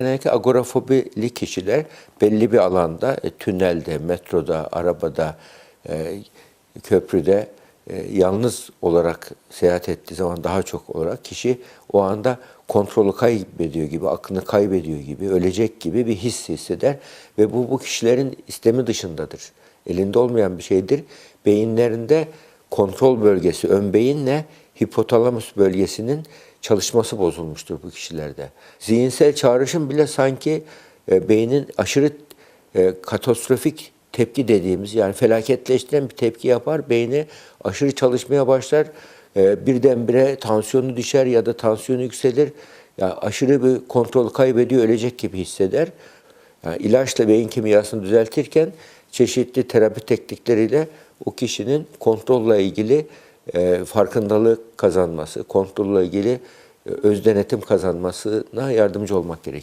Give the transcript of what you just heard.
Genellikle agorafobili kişiler belli bir alanda, e, tünelde, metroda, arabada, e, köprüde e, yalnız olarak seyahat ettiği zaman daha çok olarak kişi o anda kontrolü kaybediyor gibi, aklını kaybediyor gibi, ölecek gibi bir his hisseder ve bu bu kişilerin istemi dışındadır. Elinde olmayan bir şeydir. Beyinlerinde kontrol bölgesi, ön beyinle hipotalamus bölgesinin çalışması bozulmuştur bu kişilerde. Zihinsel çağrışım bile sanki e, beynin aşırı e, katastrofik tepki dediğimiz yani felaketleştiren bir tepki yapar. Beyni aşırı çalışmaya başlar. E, birdenbire tansiyonu düşer ya da tansiyonu yükselir. Ya aşırı bir kontrol kaybediyor, ölecek gibi hisseder. Yani ilaçla beyin kimyasını düzeltirken çeşitli terapi teknikleriyle o kişinin kontrolle ilgili e, farkındalık kazanması, kontrolle ilgili e, öz denetim kazanmasına yardımcı olmak gerekir.